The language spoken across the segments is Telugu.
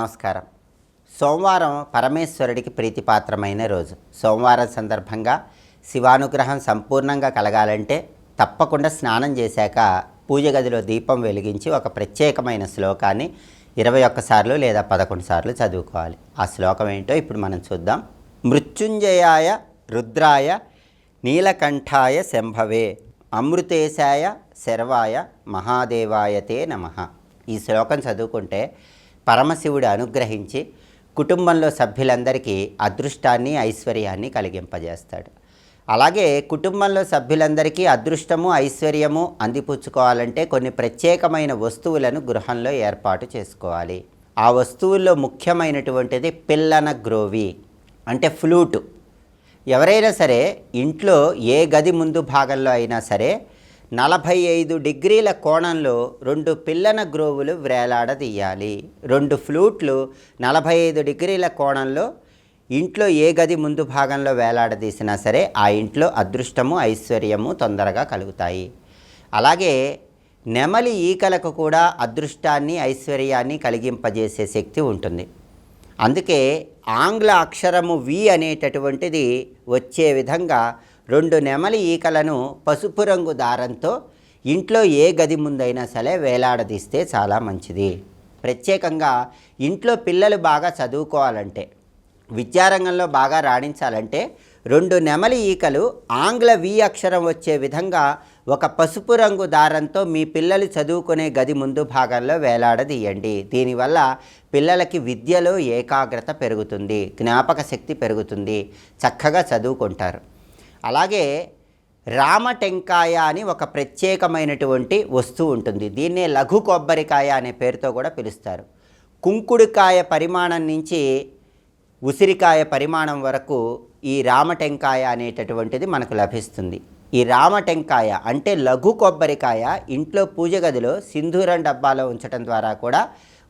నమస్కారం. సోమవారం పరమేశ్వరుడికి ప్రీతిపాత్రమైన రోజు. సోమవారం సందర్భంగా శివానుగ్రహం సంపూర్ణంగా కలగాలంటే తప్పకుండా స్నానం చేశాక పూజ గదిలో దీపం వెలిగించి ఒక ప్రత్యేకమైన శ్లోకాన్ని ఇరవై ఒక్కసార్లు లేదా పదకొండు సార్లు చదువుకోవాలి. ఆ శ్లోకం ఏంటో ఇప్పుడు మనం చూద్దాం. మృత్యుంజయాయ రుద్రాయ నీలకంఠాయ శంభవే అమృతేశాయ శర్వాయ మహాదేవాయతే నమః. ఈ శ్లోకం చదువుకుంటే పరమశివుడు అనుగ్రహించి కుటుంబంలో సభ్యులందరికీ అదృష్టాన్ని ఐశ్వర్యాన్ని కలిగింపజేస్తాడు. అలాగే కుటుంబంలో సభ్యులందరికీ అదృష్టము ఐశ్వర్యము అందిపుచ్చుకోవాలంటే కొన్ని ప్రత్యేకమైన వస్తువులను గృహంలో ఏర్పాటు చేసుకోవాలి. ఆ వస్తువుల్లో ముఖ్యమైనటువంటిది పిల్లన గ్రోవి అంటే ఫ్లూటు. ఎవరైనా సరే ఇంట్లో ఏ గది ముందు భాగంలో అయినా సరే నలభై ఐదు డిగ్రీల కోణంలో రెండు పిల్లన గ్రోవులు వేలాడదీయాలి రెండు ఫ్లూట్లు నలభై ఐదు డిగ్రీల కోణంలో ఇంట్లో ఏ గది ముందు భాగంలో వేలాడదీసినా సరే ఆ ఇంట్లో అదృష్టము ఐశ్వర్యము తొందరగా కలుగుతాయి. అలాగే నెమలి ఈకలకు కూడా అదృష్టాన్ని ఐశ్వర్యాన్ని కలిగింపజేసే శక్తి ఉంటుంది. అందుకే ఆంగ్ల అక్షరము వి అనేటటువంటిది వచ్చే విధంగా రెండు నెమలి ఈకలను పసుపు రంగు దారంతో ఇంట్లో ఏ గది ముందైనా సరే వేలాడదీస్తే చాలా మంచిది. ప్రత్యేకంగా ఇంట్లో పిల్లలు బాగా చదువుకోవాలంటే విద్యారంగంలో బాగా రాణించాలంటే రెండు నెమలి ఈకలు ఆంగ్ల వి అక్షరం వచ్చే విధంగా ఒక పసుపు రంగు దారంతో మీ పిల్లలు చదువుకునే గది ముందు భాగంలో వేలాడదీయండి. దీనివల్ల పిల్లలకి విద్యలో ఏకాగ్రత పెరుగుతుంది జ్ఞాపక శక్తి పెరుగుతుంది చక్కగా చదువుకుంటారు. అలాగే రామ టెంకాయ అని ఒక ప్రత్యేకమైనటువంటి వస్తువు ఉంటుంది. దీన్నే లఘు కొబ్బరికాయ అనే పేరుతో కూడా పిలుస్తారు. కుంకుడుకాయ పరిమాణం నుంచి ఉసిరికాయ పరిమాణం వరకు ఈ రామ టెంకాయ అనేటటువంటిది మనకు లభిస్తుంది. ఈ రామ టెంకాయ అంటే లఘు కొబ్బరికాయ ఇంట్లో పూజ గదిలో సింధూరం డబ్బాలో ఉంచడం ద్వారా కూడా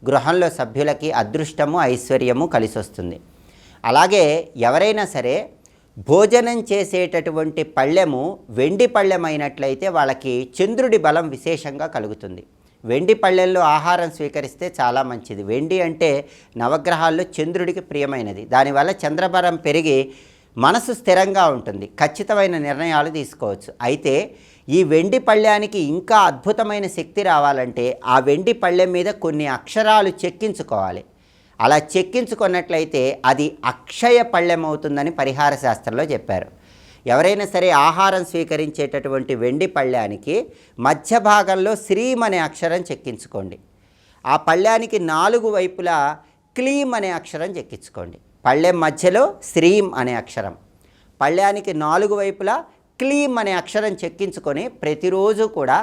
గృహంలో సభ్యులకి అదృష్టము ఐశ్వర్యము కలిసి వస్తుంది అలాగే ఎవరైనా సరే భోజనం చేసేటటువంటి పళ్ళెము వెండి పళ్ళెమైనట్లయితే వాళ్ళకి చంద్రుడి బలం విశేషంగా కలుగుతుంది. వెండి పళ్ళెల్లో ఆహారం స్వీకరిస్తే చాలా మంచిది. వెండి అంటే నవగ్రహాల్లో చంద్రుడికి ప్రియమైనది. దానివల్ల చంద్రబలం పెరిగి మనసు స్థిరంగా ఉంటుంది. ఖచ్చితమైన నిర్ణయాలు తీసుకోవచ్చు. అయితే ఈ వెండి పళ్ళ్యానికి ఇంకా అద్భుతమైన శక్తి రావాలంటే ఆ వెండి పళ్ళెం మీద కొన్ని అక్షరాలు చెక్కించుకోవాలి. అలా చెక్కించుకున్నట్లయితే అది అక్షయ పళ్ళెం అవుతుందని పరిహార శాస్త్రంలో చెప్పారు. ఎవరైనా సరే ఆహారం స్వీకరించేటటువంటి వెండి పళ్ళానికి మధ్య భాగంలో శ్రీం అనే అక్షరం చెక్కించుకోండి. ఆ పళ్ళానికి నాలుగు వైపులా క్లీం అనే అక్షరం చెక్కించుకోండి. పళ్ళెం మధ్యలో శ్రీం అనే అక్షరం. పళ్ళానికి నాలుగు వైపులా క్లీం అనే అక్షరం చెక్కించుకొని ప్రతిరోజు కూడా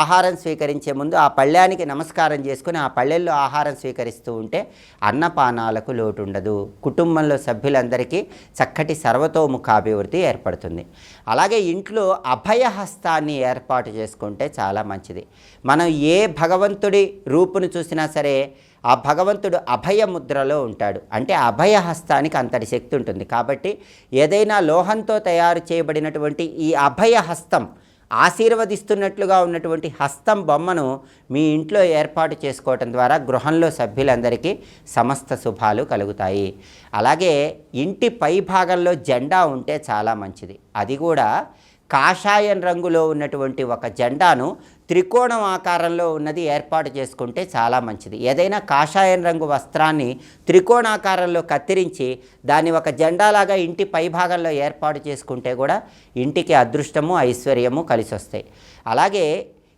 ఆహారం స్వీకరించే ముందు ఆ పళ్ళానికి నమస్కారం చేసుకుని ఆ పళ్ళెల్లో ఆహారం స్వీకరిస్తూ ఉంటే అన్నపానాలకు లోటు ఉండదు కుటుంబంలో సభ్యులందరికీ చక్కటి సర్వతోముఖాభివృద్ధి ఏర్పడుతుంది. అలాగే ఇంట్లో అభయహస్తాన్ని ఏర్పాటు చేసుకుంటే చాలా మంచిది. మనం ఏ భగవంతుడి రూపును చూసినా సరే ఆ భగవంతుడు అభయ ముద్రలో ఉంటాడు. అంటే అభయ హస్తానికి అంతటి శక్తి ఉంటుంది. కాబట్టి ఏదైనా లోహంతో తయారు చేయబడినటువంటి ఈ అభయ హస్తం ఆశీర్వదిస్తున్నట్లుగా ఉన్నటువంటి హస్తం బొమ్మను మీ ఇంట్లో ఏర్పాటు చేసుకోవటం ద్వారా గృహంలో సభ్యులందరికీ సమస్త శుభాలు కలుగుతాయి. అలాగే ఇంటి పై భాగంలో జెండా ఉంటే చాలా మంచిది. అది కూడా కాషాయం రంగులో ఉన్నటువంటి ఒక జెండాను త్రికోణం ఆకారంలో ఉన్నది ఏర్పాటు చేసుకుంటే చాలా మంచిది. ఏదైనా కాషాయం రంగు వస్త్రాన్ని త్రికోణాకారంలో కత్తిరించి దాన్ని ఒక జెండాలాగా ఇంటి పైభాగంలో ఏర్పాటు చేసుకుంటే కూడా ఇంటికి అదృష్టము ఐశ్వర్యము కలిసి వస్తాయి అలాగే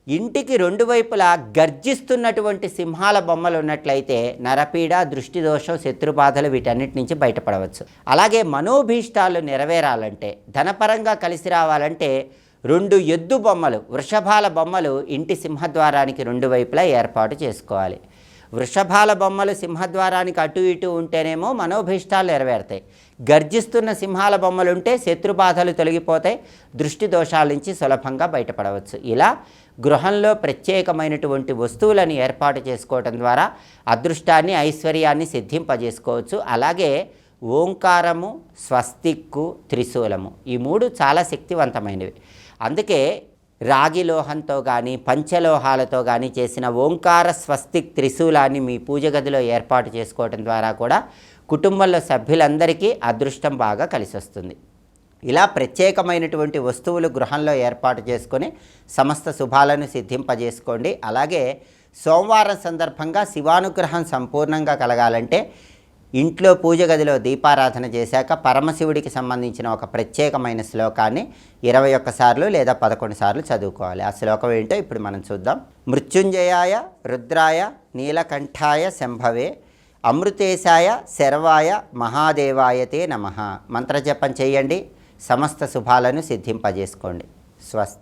ఇంటికి రెండు వైపులా గర్జిస్తున్నటువంటి సింహాల బొమ్మలు ఉన్నట్లయితే నరపీడ దృష్టి దోషం శత్రుబాధలు వీటన్నిటి నుంచి బయటపడవచ్చు. అలాగే మనోభీష్టాలు నెరవేరాలంటే ధనపరంగా కలిసి రావాలంటే రెండు ఎద్దు బొమ్మలు వృషభాల బొమ్మలు ఇంటి సింహద్వారానికి రెండు వైపులా ఏర్పాటు చేసుకోవాలి. వృషభాల బొమ్మలు సింహద్వారానికి అటు ఇటు ఉంటేనేమో మనోభీష్టాలు నెరవేరుతాయి. గర్జిస్తున్న సింహాల బొమ్మలు ఉంటే శత్రుబాధలు తొలగిపోతాయి. దృష్టి దోషాల నుంచి సులభంగా బయటపడవచ్చు. ఇలా గృహంలో ప్రత్యేకమైనటువంటి వస్తువులను ఏర్పాటు చేసుకోవటం ద్వారా అదృష్టాన్ని ఐశ్వర్యాన్ని సిద్ధింపజేసుకోవచ్చు. అలాగే ఓంకారము స్వస్తిక్కు త్రిశూలము ఈ మూడు చాలా శక్తివంతమైనవి. అందుకే రాగి లోహంతో కానీ పంచలోహాలతో కానీ చేసిన ఓంకార స్వస్తిక్ త్రిశూలాన్ని మీ పూజ గదిలో ఏర్పాటు చేసుకోవడం ద్వారా కూడా కుటుంబంలో సభ్యులందరికీ అదృష్టం బాగా కలిసి వస్తుంది ఇలా ప్రత్యేకమైనటువంటి వస్తువులు గృహంలో ఏర్పాటు చేసుకొని సమస్త శుభాలను సిద్ధింపజేసుకోండి. అలాగే సోమవారం సందర్భంగా శివానుగ్రహం సంపూర్ణంగా కలగాలంటే ఇంట్లో పూజ గదిలో దీపారాధన చేశాక పరమశివుడికి సంబంధించిన ఒక ప్రత్యేకమైన శ్లోకాన్ని ఇరవై ఒక్కసార్లు లేదా పదకొండు సార్లు చదువుకోవాలి. ఆ శ్లోకం ఏంటో ఇప్పుడు మనం చూద్దాం. మృత్యుంజయాయ రుద్రాయ నీలకంఠాయ శంభవే అమృతేశాయ శర్వాయ మహాదేవాయతే నమ. మంత్రజపం చేయండి. సమస్త శుభాలను సిద్ధింపజేసుకోండి. స్వస్తి.